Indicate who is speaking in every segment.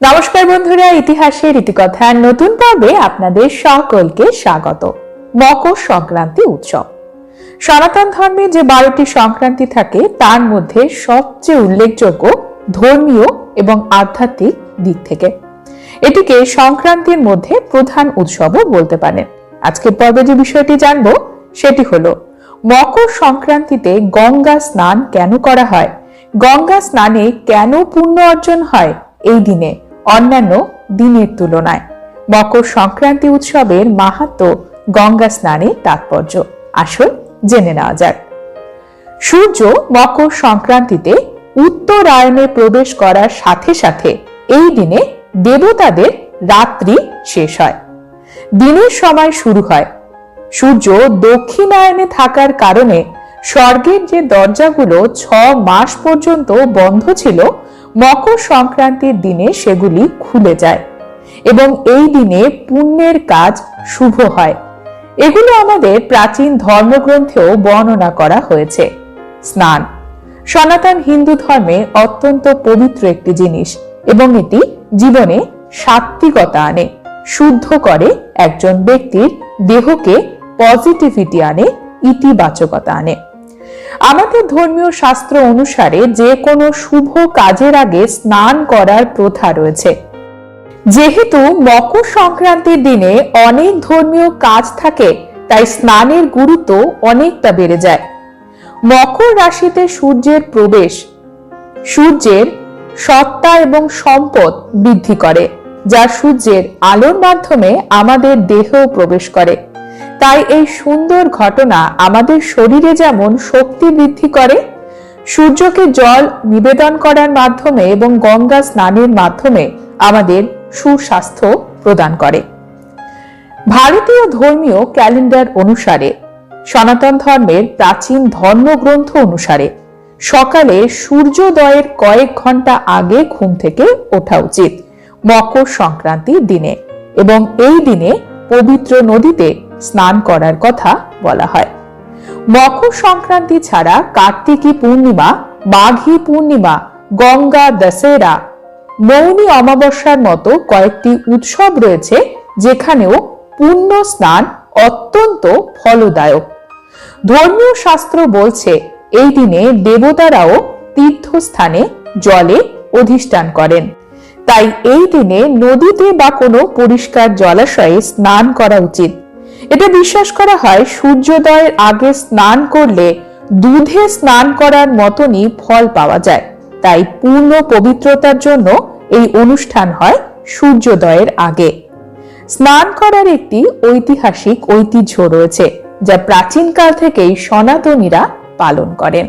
Speaker 1: নমস্কার বন্ধুরা, ইতিহাসের ইতিকথার নতুন পর্বে আপনাদের সকলকে স্বাগত। মকর সংক্রান্তি উৎসব। সনাতন ধর্মে যে বারোটি সংক্রান্তি থাকে, তার মধ্যে সবচেয়ে উল্লেখযোগ্য ধর্মীয় এবং আধ্যাত্মিক দিক থেকে। এটিকে সংক্রান্তির মধ্যে প্রধান উৎসবও বলতে পারেন। আজকের পর্বে যে বিষয়টি জানব, সেটি হলো, মকর সংক্রান্তিতে গঙ্গা স্নান কেন করা হয়? গঙ্গা স্নানে কেন পুণ্য অর্জন হয় এই দিনে? অন্যান্য দিনের তুলনায়। মকর সংক্রান্তি উৎসবের মাহাত্ম গঙ্গা স্নানের তাৎপর্য। আসল জেনে নেওয়া যাক। সূর্য মকর সংক্রান্তিতে উত্তরায়ণে প্রবেশ করার সাথে সাথে এই দিনে দেবতাদের রাত্রি শেষ হয়। দিনের সময় শুরু হয়। সূর্য দক্ষিণায়নে থাকার কারণে স্বর্গের যে দরজাগুলো ছ মাস পর্যন্ত বন্ধ ছিল মকর সংক্রান্তির দিনে সেগুলি খুলে যায় এবং এই দিনে পুণ্যের কাজ শুভ হয়। এগুলো আমাদের প্রাচীন ধর্মগ্রন্থেও বর্ণনা করা হয়েছে। স্নান। সনাতন হিন্দু ধর্মে অত্যন্ত পবিত্র একটি জিনিস এবং এটি জীবনে সাত্বিকতা আনে, শুদ্ধ করে একজন ব্যক্তির দেহকে পজিটিভিটি আনে, ইতিবাচকতা আনে। আমাদের ধর্মীয় শাস্ত্র অনুসারে যে কোনো শুভ কাজের আগে স্নান করার প্রথা রয়েছে। যেহেতু মকর সংক্রান্তির দিনে অনেক ধর্মীয় কাজ থাকে, তাই স্নানের গুরুত্ব অনেকটা বেড়ে যায়। মকর রাশিতে সূর্যের প্রবেশ, সূর্যের সত্তা এবং সম্পদ বৃদ্ধি করে, যা সূর্যের আলোর মাধ্যমে আমাদের দেহেও প্রবেশ করে। তাই এই সুন্দর ঘটনা আমাদের শরীরে যেমন শক্তি বৃদ্ধি করে, সূর্যকে জল নিবেদন করার মাধ্যমে এবং গঙ্গা স্নানের মাধ্যমে আমাদের সুস্বাস্থ্য প্রদান করে। ভারতীয় ধর্মীয় ক্যালেন্ডার অনুসারে, সনাতন ধর্মের প্রাচীন ধর্মগ্রন্থ অনুসারে, সকালে সূর্যোদয়ের কয়েক ঘণ্টা আগে ঘুম থেকে ওঠা উচিত মকর সংক্রান্তির দিনে এবং এই দিনে পবিত্র নদীতে স্নান করার কথা বলা হয়। মকর সংক্রান্তি ছাড়া কার্তিকী পূর্ণিমা মাঘী পূর্ণিমা, গঙ্গা দশেরা, মৌনী অমাবস্যার মতো কয়েকটি উৎসব রয়েছে যেখানেও পুণ্য স্নান অত্যন্ত ফলদায়ক। ধর্মীয় শাস্ত্র বলছে, এই দিনে দেবতারাও তীর্থস্থানে জলে অধিষ্ঠান করেন। তাই এই দিনে নদীতে বা কোনো পরিষ্কার জলাশয়ে স্নান করা উচিত। এটা বিশ্বাস করা হয় সূর্যোদয়ের আগে স্নান করলে দুধে স্নান করার মতনই ফল পাওয়া যায়। তাই পূর্ণ পবিত্রতার জন্য এই অনুষ্ঠান হয় সূর্যোদয়ের আগে। স্নান করার একটি ঐতিহাসিক ঐতিহ্য রয়েছে, যা প্রাচীনকাল থেকেই সনাতনীরা পালন করেন।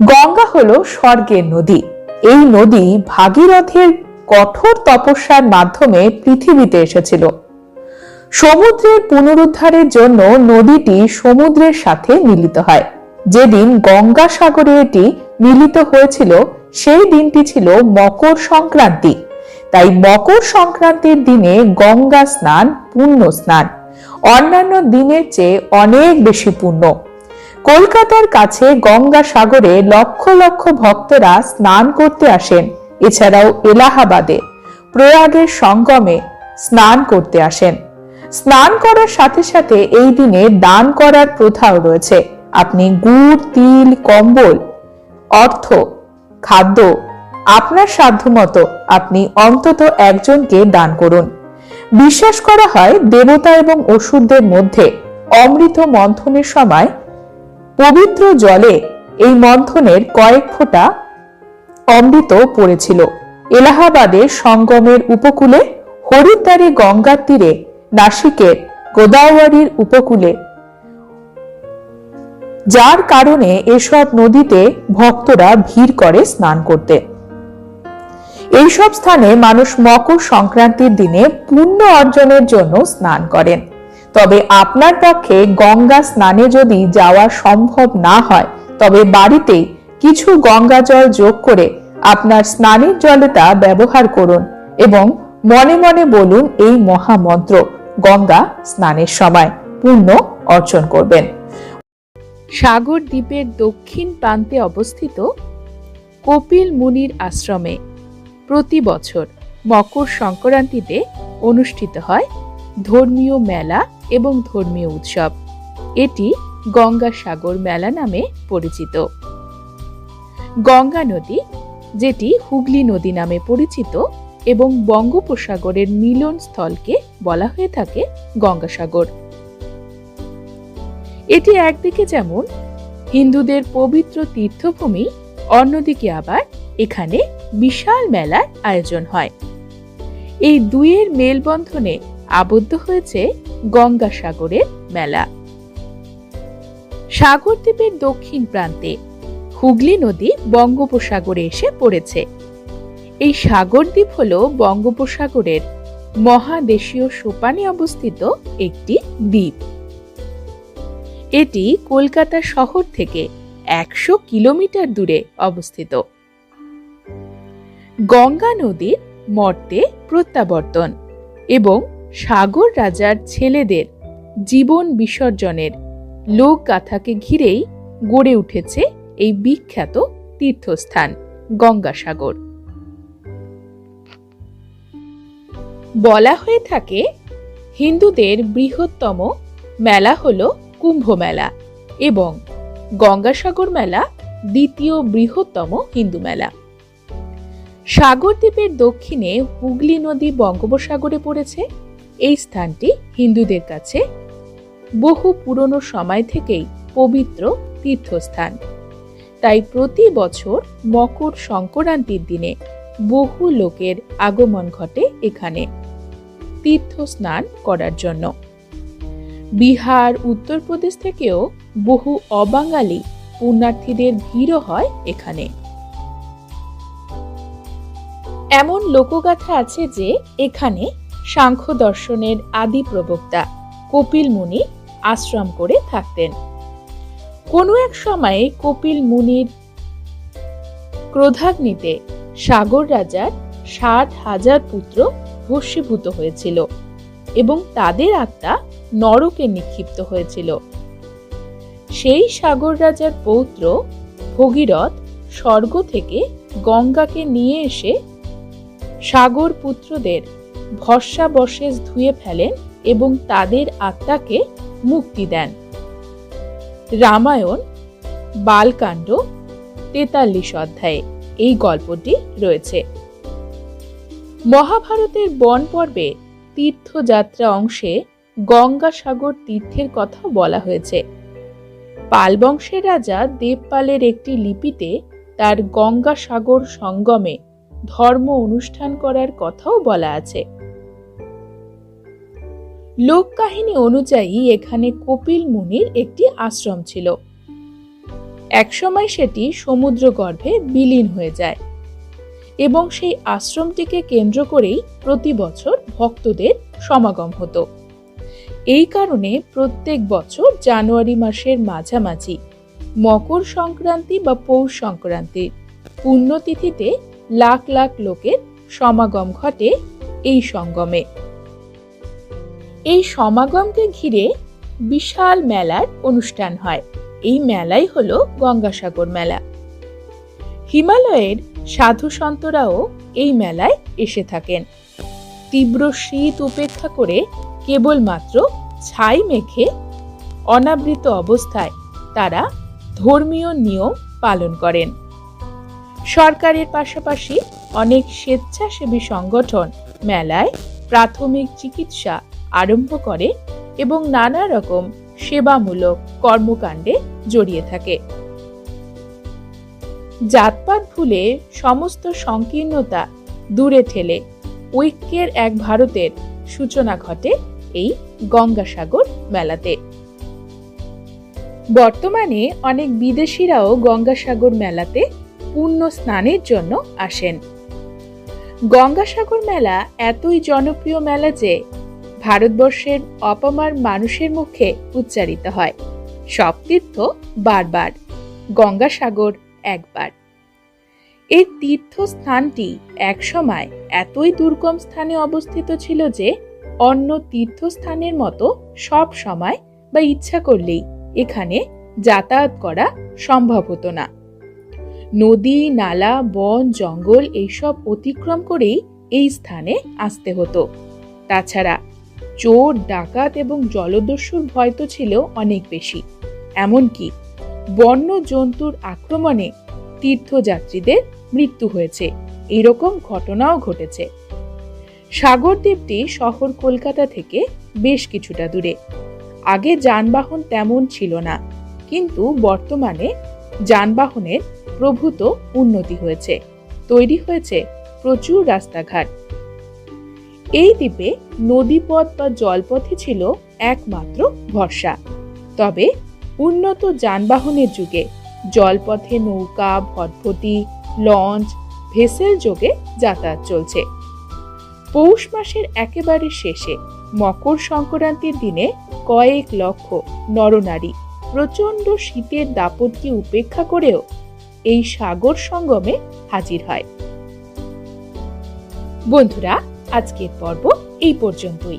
Speaker 1: গঙ্গা হল স্বর্গের নদী। এই নদী ভাগীরথের কঠোর তপস্যার মাধ্যমে পৃথিবীতে এসেছিল। সমুদ্রের পুনরুদ্ধারের জন্য নদীটি সমুদ্রের সাথে মিলিত হয়। যেদিন গঙ্গা সাগরে এটি মিলিত হয়েছিল, সেই দিনটি ছিল মকর সংক্রান্তি। তাই মকর সংক্রান্তির দিনে গঙ্গা স্নান পুণ্য স্নান। অন্যান্য দিনের চেয়ে অনেক বেশি পুণ্য কলকাতার কাছে গঙ্গা সাগরে লক্ষ লক্ষ ভক্তরা স্নান করতে আসেন। এছাড়াও এলাহাবাদে, প্রয়াগের সঙ্গমে স্নান করতে আসেন। স্নান করার সাথে সাথে এই দিনে দান করার প্রথাও রয়েছে। আপনি গুড়, তিল, কম্বল, অর্থ, খাদ্য, আপনার সাধ্যমতো আপনি অন্তত একজনকে দান করুন। বিশ্বাস করা হয় দেবতা এবং অসুরদের মধ্যে অমৃত মন্থনের সময় পবিত্র জলে এই মন্থনের কয়েক ফোঁটা অমৃত পড়েছিল। এলাহাবাদের সঙ্গমের উপকূলে হরিদ্বারে গঙ্গার তীরে নাসিকের গোদাওয়ারির উপকূলে। যার কারণে এসব নদীতে ভক্তরা ভিড় করে স্নান করতে। এইসব স্থানে মানুষ মকর সংক্রান্তির দিনে পুণ্য অর্জনের জন্য স্নান করেন। তবে আপনার পক্ষে গঙ্গা স্নানে যদি যাওয়া সম্ভব না হয়, তবে বাড়িতেই কিছু গঙ্গা জল যোগ করে আপনার স্নানের জলে তা ব্যবহার করুন এবং মনে মনে বলুন এই মহামন্ত্র। গঙ্গা স্নানের সময় পুণ্য অর্জন করবেন।
Speaker 2: সাগর দ্বীপের দক্ষিণ প্রান্তে অবস্থিত কপিল মুনির আশ্রমে প্রতি বছর মকর সংক্রান্তিতে অনুষ্ঠিত হয় ধর্মীয় মেলা এবং ধর্মীয় উৎসব। এটি গঙ্গাসাগর মেলা নামে পরিচিত। গঙ্গা নদী, যেটি হুগলি নদী নামে পরিচিত এবং বঙ্গোপসাগরের মিলন স্থলকে বলা হয়ে থাকে গঙ্গাসাগর। এটি একদিকে যেমন হিন্দুদের পবিত্র তীর্থভূমি, অন্যদিকে আবার এখানে বিশাল মেলার আয়োজন হয়। এই দুইয়ের মেলবন্ধনে আবদ্ধ হয়েছে গঙ্গাসাগরের মেলা। সাগরদ্বীপের দক্ষিণ প্রান্তে হুগলি নদী বঙ্গোপসাগরে এসে পড়েছে। এই সাগরদ্বীপ হল বঙ্গোপসাগরের মহাদেশীয় সোপানে অবস্থিত একটি দ্বীপ। এটি কলকাতা শহর থেকে একশো কিলোমিটার দূরে অবস্থিত। গঙ্গা নদীর মর্তে প্রত্যাবর্তন এবং সাগর রাজার ছেলেদের জীবন বিসর্জনের লোকগাথাকে ঘিরেই গড়ে উঠেছে এই বিখ্যাত তীর্থস্থান গঙ্গাসাগর। বলা হয়ে থাকে, হিন্দুদের বৃহত্তম মেলা হল কুম্ভ মেলা এবং গঙ্গাসাগর মেলা দ্বিতীয় বৃহত্তম হিন্দু মেলা। সাগরদ্বীপের দক্ষিণে হুগলি নদী বঙ্গোপসাগরে পড়েছে। এই স্থানটি হিন্দুদের কাছে বহু পুরনো সময় থেকেই পবিত্র তীর্থস্থান। তাই প্রতি বছর মকর সংক্রান্তির দিনে বহু লোকের আগমন ঘটে এখানে। তীর্থ স্নান করার জন্য। বিহার, উত্তরপ্রদেশ থেকেও বহু অবাঙালি পুণ্যার্থীদের ভিড়ও হয় এখানে। এমন লোকগাথা আছে যে, এখানে সাংখ্য দর্শনের আদি প্রবক্তা কপিল মুনি আশ্রম করে থাকতেন। কোনো এক সময়ে কপিল মুনির ক্রোধাগ্নিতে সাগর রাজার ষাট হাজার পুত্র ভস্মীভূত হয়েছিল এবং তাদের আত্মা নরকে নিক্ষিপ্ত হয়েছিল। সেই সাগর রাজার পৌত্র ভগীরথ স্বর্গ থেকে গঙ্গাকে নিয়ে এসে সাগর পুত্রদের ভস্মাবশেষ ধুয়ে ফেলেন এবং তাদের আত্মাকে মুক্তি দেন। রামায়ণ, বালকাণ্ড তেতাল্লিশ অধ্যায়ে এই গল্পটি রয়েছে। মহাভারতের বন পর্বে তীর্থযাত্রা অংশে গঙ্গাসাগর তীর্থের কথা বলা হয়েছে। পাল বংশের রাজা দেবপালের একটি লিপিতে তার গঙ্গাসাগর সঙ্গমে ধর্ম অনুষ্ঠান করার কথাও বলা আছে। লোককাহিনী অনুযায়ী এখানে কপিল মুনির একটি আশ্রম ছিল। একসময় সেটি সমুদ্র গর্ভে বিলীন হয়ে যায়। এবং সেই আশ্রমটিকে কেন্দ্র করেই প্রতি বছর ভক্তদের সমাগম হতো। এই কারণে প্রত্যেক বছর জানুয়ারি মাসের মাঝামাঝি মকর সংক্রান্তি বা পৌষ সংক্রান্তির পুণ্যতিথিতে লাখ লাখ লোকের সমাগম ঘটে এই সঙ্গমে। এই সমাগমকে ঘিরে বিশাল মেলার অনুষ্ঠান হয়। এই মেলাই হলো গঙ্গাসাগর মেলা। হিমালয়ের সাধু সন্তরাও এই মেলায় এসে থাকেন। তীব্র শীত উপেক্ষা করে কেবলমাত্র ছাই মেখে অনাবৃত অবস্থায় তারা ধর্মীয় নিয়ম পালন করেন। সরকারের পাশাপাশি অনেক স্বেচ্ছাসেবী সংগঠন মেলায় প্রাথমিক চিকিৎসা আরম্ভ করে এবং নানা রকম সেবামূলক কর্মকাণ্ডে জড়িয়ে থাকে। জাতপাত ভুলে সমস্ত সংকীর্ণতা দূরে ঠেলে ঐক্যের এক ভারতের সূচনা ঘটে এই গঙ্গাসাগর মেলাতে। বর্তমানে অনেক বিদেশিরাও গঙ্গাসাগর মেলাতে পূর্ণ স্নানের জন্য আসেন। গঙ্গাসাগর মেলা এতই জনপ্রিয় মেলা যে ভারতবর্ষের অপমার মানুষের মুখে উচ্চারিত হয়। সব তীর্থ বারবার গঙ্গাসাগর একবার। এই তীর্থস্থানটি একসময় এতই দুর্গম স্থানে অবস্থিত ছিল যে, অন্য তীর্থস্থানের মতো সব সময় বা ইচ্ছা করলেই এখানে যাতায়াত করা সম্ভব হতো না। নদী, নালা, বন, জঙ্গল এইসব অতিক্রম করেই এই স্থানে আসতে হতো। তাছাড়া চোর, ডাকাত এবং জলদস্যুর ভয় তো ছিল অনেক বেশি। এমনকি বন্য জন্তুর আক্রমণে তীর্থযাত্রীদের মৃত্যু হয়েছে। এরকম ঘটনাও ঘটেছে। সাগরদ্বীপটি শহর কলকাতা থেকে বেশ কিছুটা দূরে। আগে যানবাহন তেমন ছিল না, কিন্তু বর্তমানে যানবাহনের প্রভূত উন্নতি হয়েছে। তৈরি হয়েছে প্রচুর রাস্তাঘাট। এই দ্বীপে নদীপথ বা জলপথই ছিল একমাত্র ভরসা। তবে উন্নত যানবাহনের যুগে, জলপথে নৌকা, ভটভটি, লঞ্চ, ভেসেল যোগে যাতায়াত চলছে। পৌষ মাসের একেবারে শেষে মকর সংক্রান্তির দিনে কয়েক লক্ষ নরনারী প্রচণ্ড শীতের দাপটকে উপেক্ষা করেও এই সাগর সঙ্গমে হাজির হয়। বন্ধুরা, আজকের পর্ব এই পর্যন্তই।